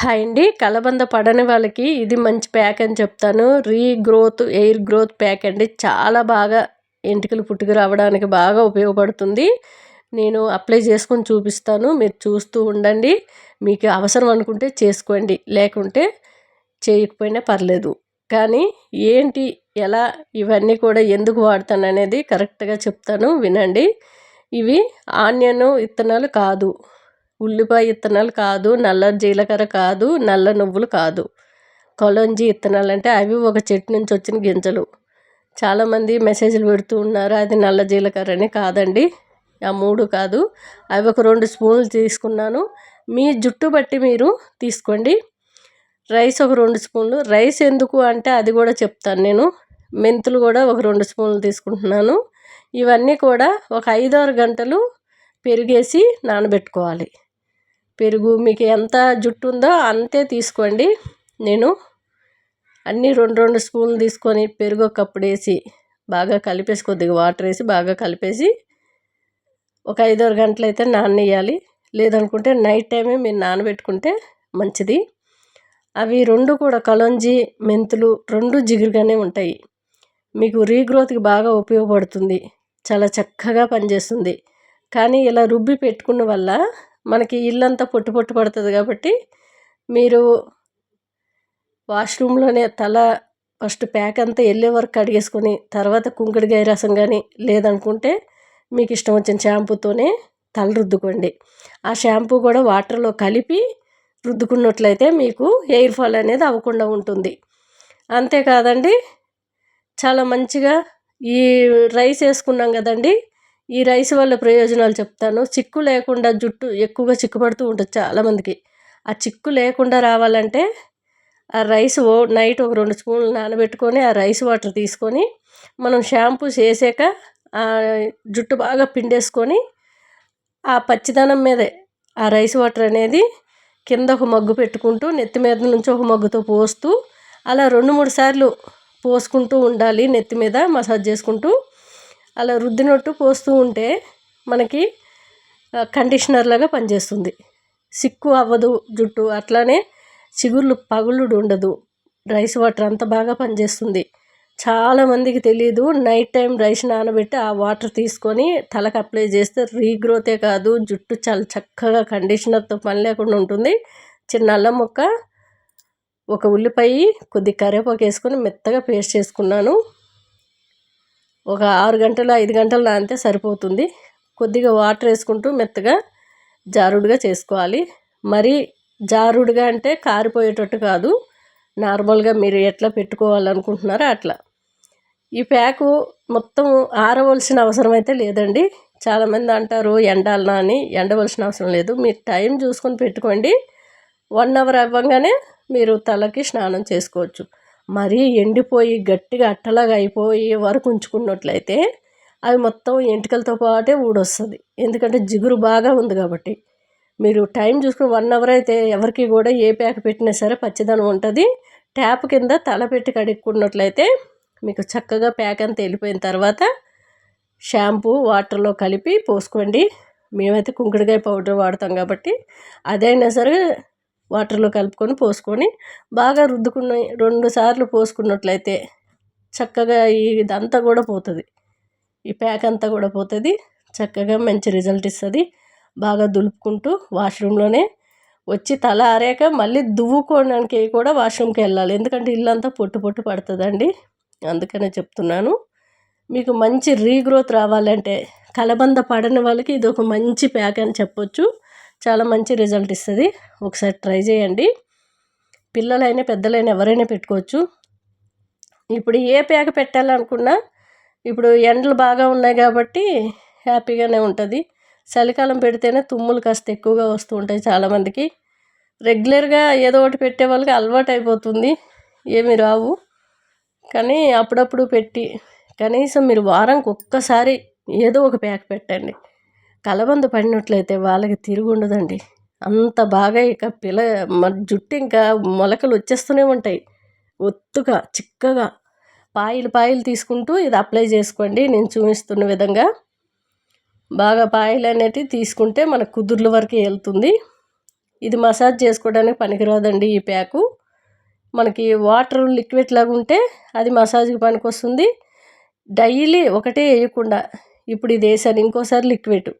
Hi అండి కలబంద పడని వాళ్ళకి ఇది మంచి ప్యాక్ అని చెప్తాను. రీగ్రోత్ ఎయిర్ గ్రోత్ ప్యాక్ అండి. చాలా బాగా ఎంటికలు పుట్టుకు రావడానికి బాగా ఉపయోగపడుతుంది. నేను అప్లై చేసుకొని చూపిస్తాను. మీరు చూస్తూ ఉండండి. మీకు అవసరం అనుకుంటే చేసుకోండి. లేకుంటే చేయకపోయినా పర్లేదు. కానీ ఏంటి ఎలా ఇవన్నీ కూడా ఎందుకు వాడతాను అనేది కరెక్ట్గా చెప్తాను. వినండి. ఇవి ఆనియన్ విత్తనాలు కాదు. ఉల్లిపాయ ఇత్తనాలు కాదు నల్ల జీలకర్ర కాదు నల్ల నువ్వులు కాదు. కొలంజి ఇత్తనాలు అంటే అవి ఒక చెట్టు నుంచి వచ్చిన గింజలు. చాలామంది మెసేజ్లు పెడుతూ ఉన్నారు అది నల్ల జీలకర్ర అని కాదండి ఆ మూడు కాదు. అవి ఒక రెండు స్పూన్లు తీసుకున్నాను. మీ జుట్టు బట్టి మీరు తీసుకోండి. రైస్ ఒక రెండు స్పూన్లు. రైస్ ఎందుకు అంటే అది కూడా చెప్తాను నేను. మెంతులు కూడా ఒక రెండు స్పూన్లు తీసుకుంటున్నాను. ఇవన్నీ కూడా ఒక ఐదారు గంటలు పెరిగేసి నానబెట్టుకోవాలి. పెరుగు మీకు ఎంత జుట్టు ఉందో అంతే తీసుకోండి. నేను అన్నీ రెండు రెండు స్పూన్లు తీసుకొని పెరుగు ఒక కప్పుడు వేసి బాగా కలిపేసి కొద్దిగా వాటర్ వేసి బాగా కలిపేసి ఒక ఐదారు గంటలు అయితే నాననియాలి లేదనుకుంటే నైట్ టైమే మీరు నానబెట్టుకుంటే మంచిది. అవి రెండు కూడా కలంజి మెంతులు రెండు జిగురుగానే ఉంటాయి. మీకు రీగ్రోత్కి బాగా ఉపయోగపడుతుంది. చాలా చక్కగా పనిచేస్తుంది. కానీ ఇలా రుబ్బి పెట్టుకున్న వల్ల మనకి ఇల్లంతా పొట్టు పొట్టు పడుతుంది కాబట్టి మీరు వాష్రూమ్లోనే తల ఫస్ట్ ప్యాక్ అంతా వెళ్ళే వరకు కడిగేసుకొని తర్వాత కుంకుడుగాయ రసం కానీ లేదనుకుంటే మీకు ఇష్టం వచ్చిన షాంపూతోనే తల రుద్దుకోండి. ఆ షాంపూ కూడా వాటర్లో కలిపి రుద్దుకున్నట్లయితే మీకు హెయిర్ ఫాల్ అనేది అవ్వకుండా ఉంటుంది. అంతేకాదండి చాలా మంచిగా ఈ రైస్ వేసుకున్నాం కదండి ఈ రైస్ వల్ల ప్రయోజనాలు చెప్తాను. చిక్కు లేకుండా జుట్టు ఎక్కువగా చిక్కుపడుతూ ఉంటుంది చాలామందికి. ఆ చిక్కు లేకుండా రావాలంటే ఆ రైస్ ఓ నైట్ ఒక రెండు స్పూన్లు నానబెట్టుకొని ఆ రైస్ వాటర్ తీసుకొని మనం షాంపూ చేసాక ఆ జుట్టు బాగా పిండేసుకొని ఆ పచ్చిదనం మీదే ఆ రైస్ వాటర్ అనేది కింద ఒక మగ్గు పెట్టుకుంటూ నెత్తి మీద నుంచి ఒక మగ్గుతో పోస్తూ అలా రెండు మూడు సార్లు పోసుకుంటూ ఉండాలి. నెత్తి మీద మసాజ్ చేసుకుంటూ అలా రుద్దినట్టు పోస్తూ ఉంటే మనకి కండిషనర్ లాగా పనిచేస్తుంది. సిక్కు అవ్వదు జుట్టు అట్లానే చిగుర్లు పగులుడు ఉండదు. రైస్ వాటర్ అంత బాగా పనిచేస్తుంది. చాలామందికి తెలియదు నైట్ టైం రైస్ నానబెట్టి ఆ వాటర్ తీసుకొని తలకు అప్లై చేస్తే రీగ్రోతే కాదు జుట్టు చాలా చక్కగా కండిషనర్తో పని లేకుండా ఉంటుంది. చిన్న అల్లం ముక్క ఒక ఉల్లిపాయ కొద్ది కరివేపాకు వేసుకొని మెత్తగా పేస్ట్ చేసుకున్నాను. ఒక ఆరు గంటలు ఐదు గంటలు నానితే సరిపోతుంది. కొద్దిగా వాటర్ వేసుకుంటూ మెత్తగా జారుడుగా చేసుకోవాలి. మరి జారుడుగా అంటే కారిపోయేటట్టు కాదు. నార్మల్గా మీరు ఎట్లా పెట్టుకోవాలనుకుంటున్నారో అట్లా. ఈ ప్యాకు మొత్తం ఆరవలసిన అవసరం అయితే లేదండి. చాలామంది అంటారు ఎండాలనా అని ఎండవలసిన అవసరం లేదు. మీరు టైం చూసుకొని పెట్టుకోండి. వన్ అవర్ అవ్వగానే మీరు తలకి స్నానం చేసుకోవచ్చు. మరీ ఎండిపోయి గట్టిగా అట్టలాగా అయిపోయి వరకు ఉంచుకున్నట్లయితే అవి మొత్తం ఎంటికలతో పాటే ఊడొస్తుంది. ఎందుకంటే జిగురు బాగా ఉంది కాబట్టి. మీరు టైం చూసుకుని వన్ అవర్ అయితే ఎవరికి కూడా ఏ ప్యాక్ పెట్టినా సరే పచ్చిదనం ఉంటుంది. ట్యాప్ కింద తల పెట్టి కడుక్కున్నట్లయితే మీకు చక్కగా ప్యాక్ అంతా వెళ్ళిపోయిన తర్వాత షాంపూ వాటర్లో కలిపి పోసుకోండి. మేమైతే కుంకుడుకాయ పౌడర్ వాడతాం కాబట్టి. అదైనా సరే వాటర్లో కలుపుకొని పోసుకొని బాగా రుద్దుకున్న రెండు సార్లు పోసుకున్నట్లయితే చక్కగా ఇదంతా కూడా పోతుంది. ఈ ప్యాక్ అంతా కూడా పోతుంది. చక్కగా మంచి రిజల్ట్ ఇస్తుంది. బాగా దులుపుకుంటూ వాష్రూమ్లోనే వచ్చి తల ఆరాక మళ్ళీ దువ్వుకోవడానికి కూడా వాష్రూమ్కి వెళ్ళాలి. ఎందుకంటే ఇల్లంతా పొట్టు పొట్టు పడుతుందండి. అందుకనే చెప్తున్నాను. మీకు మంచి రీగ్రోత్ రావాలంటే కలబంద పడని వాళ్ళకి ఇది ఒక మంచి ప్యాక్ అని చెప్పొచ్చు. చాలా మంచి రిజల్ట్ ఇస్తుంది. ఒకసారి ట్రై చేయండి. పిల్లలైనా పెద్దలైనా ఎవరైనా పెట్టుకోవచ్చు. ఇప్పుడు ఏ ప్యాక్ పెట్టాలనుకున్నా ఇప్పుడు ఎండలు బాగా ఉన్నాయి కాబట్టి హ్యాపీగానే ఉంటుంది. చలికాలం పెడితేనే తుమ్ములు కాస్త ఎక్కువగా వస్తూ ఉంటాయి చాలామందికి రెగ్యులర్గా ఏదో ఒకటి పెట్టే వాళ్ళకి అలవాటు అయిపోతుంది. ఏమి రావు. కానీ అప్పుడప్పుడు పెట్టి కనీసం మీరు వారానికి ఒక్కసారి ఏదో ఒక ప్యాక్ పెట్టండి. కలబంద పడినట్లయితే వాళ్ళకి తిరుగు ఉండదండి. అంత బాగా ఇక పిల్ల జుట్టు ఇంకా మొలకలు వచ్చేస్తూనే ఉంటాయి. ఒత్తుగా చిక్కగా. పాయలు పాయలు తీసుకుంటూ ఇది అప్లై చేసుకోండి. నేను చూపిస్తున్న విధంగా బాగా పాయలు అనేటివి తీసుకుంటే మన కుదుర్ల వరకు వెళ్తుంది. ఇది మసాజ్ చేసుకోవడానికి పనికిరాదండి ఈ ప్యాకు. మనకి వాటర్ లిక్విడ్ లాగా ఉంటే అది మసాజ్కి పనికొస్తుంది. డైలీ ఒకటే వేయకుండా. ఇప్పుడు ఇది వేసాను ఇంకోసారి లిక్విడ్.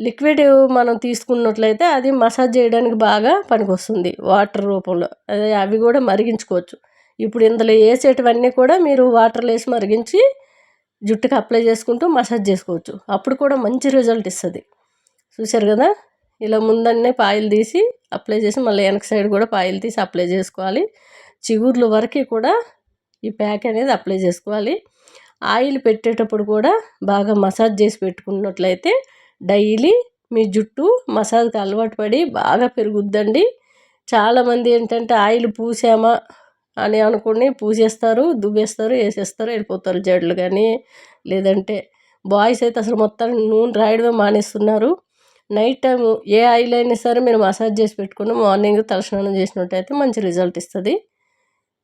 లిక్విడ్ మనం తీసుకున్నట్లయితే అది మసాజ్ చేయడానికి బాగా పనికొస్తుంది వాటర్ రూపంలో. అదే అవి కూడా మరిగించుకోవచ్చు. ఇప్పుడు ఇందులో వేసేటివన్నీ కూడా మీరు వాటర్లో వేసి మరిగించి జుట్టుకి అప్లై చేసుకుంటూ మసాజ్ చేసుకోవచ్చు. అప్పుడు కూడా మంచి రిజల్ట్ ఇస్తుంది. చూశారు కదా? ఇలా ముందన్నే పాయలు తీసి అప్లై చేసి మళ్ళీ వెనక సైడ్ కూడా పాయలు తీసి అప్లై చేసుకోవాలి. చిగుర్ల వరకు కూడా ఈ ప్యాక్ అనేది అప్లై చేసుకోవాలి. ఆయిల్ పెట్టేటప్పుడు కూడా బాగా మసాజ్ చేసి పెట్టుకున్నట్లయితే డైలీ మీ జుట్టు మసాజ్కి అలవాటు పడి బాగా పెరుగుద్దండి. చాలామంది ఏంటంటే ఆయిల్ పూసామా అని అనుకుని పూసేస్తారు దువ్వేస్తారు వేసేస్తారు వెళ్ళిపోతారు జడ్లు కానీ లేదంటే బాయ్స్ అయితే అసలు మొత్తం నూనె రాయడమే మానేస్తున్నారు. నైట్ టైం ఏ ఆయిల్ అయినా సరే మీరు మసాజ్ చేసి పెట్టుకుని మార్నింగ్ తలస్నానం చేసినట్టయితే మంచి రిజల్ట్ ఇస్తుంది.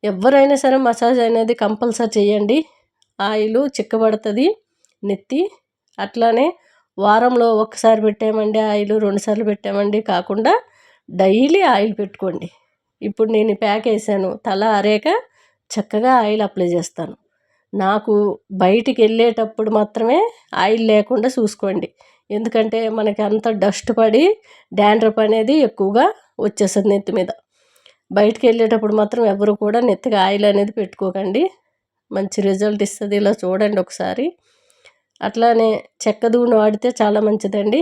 ఎవరైనా సరే మసాజ్ అనేది కంపల్సరీ చేయండి. ఆయిల్ చిక్కబడుతుంది నెత్తి అట్లానే వారంలో ఒకసారి పెట్టామండి ఆయిల్ రెండుసార్లు పెట్టామండి. కాకుండా డైలీ ఆయిల్ పెట్టుకోండి. ఇప్పుడు నేను ప్యాక్ వేసాను. తల అరేక చక్కగా ఆయిల్ అప్లై చేస్తాను. నాకు బయటికి వెళ్ళేటప్పుడు మాత్రమే ఆయిల్ లేకుండా చూసుకోండి. ఎందుకంటే మనకి అంత డస్ట్ పడి డాండ్రప్ అనేది ఎక్కువగా వచ్చేస్తుంది నెత్తి మీద. బయటికి వెళ్ళేటప్పుడు మాత్రం ఎవరు కూడా నెత్తిగా ఆయిల్ అనేది పెట్టుకోకండి. మంచి రిజల్ట్ ఇస్తుంది. ఇలా చూడండి ఒకసారి. అట్లానే చెక్క దూనె వాడితే చాలా మంచిదండి.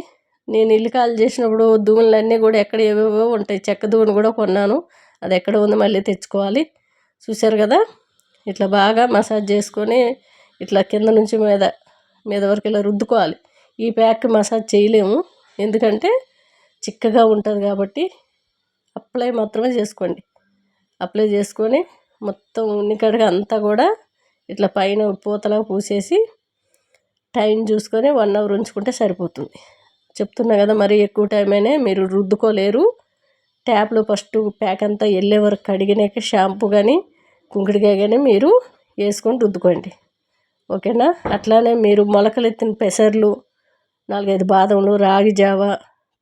నేను ఇల్లు కాల్ చేసినప్పుడు దూనెలన్నీ కూడా ఎక్కడ ఏవేవో ఉంటాయి. చెక్క దూనె కూడా కొన్నాను. అది ఎక్కడ ఉంది మళ్ళీ తెచ్చుకోవాలి. చూశారు కదా? ఇట్లా బాగా మసాజ్ చేసుకొని ఇట్లా కింద నుంచి మీద మీద వరకు ఇలా రుద్దుకోవాలి. ఈ ప్యాక్ మసాజ్ చేయలేము. ఎందుకంటే చిక్కగా ఉంటుంది కాబట్టి అప్లై మాత్రమే చేసుకోండి. అప్లై చేసుకొని మొత్తం ఉన్నికడగా అంతా కూడా ఇట్లా పైన పూతలా పూసేసి టైం చూసుకొని వన్ అవర్ ఉంచుకుంటే సరిపోతుంది. చెప్తున్నా కదా మరి ఎక్కువ టైం అయినా మీరు రుద్దుకోలేరు. ట్యాప్లో ఫస్ట్ ప్యాక్ అంతా వెళ్ళే వరకు కడిగినాక షాంపూ కానీ కుంకుడికాయ కానీ మీరు వేసుకొని రుద్దుకోండి. ఓకేనా? అట్లానే మీరు మొలకలు ఎత్తిన పెసర్లు నాలుగైదు బాదంలు రాగి జావ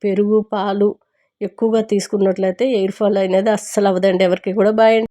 పెరుగు పాలు ఎక్కువగా తీసుకున్నట్లయితే ఎయిర్ ఫాల్ అనేది అస్సలు అవ్వదండి. ఎవరికి కూడా బాయ్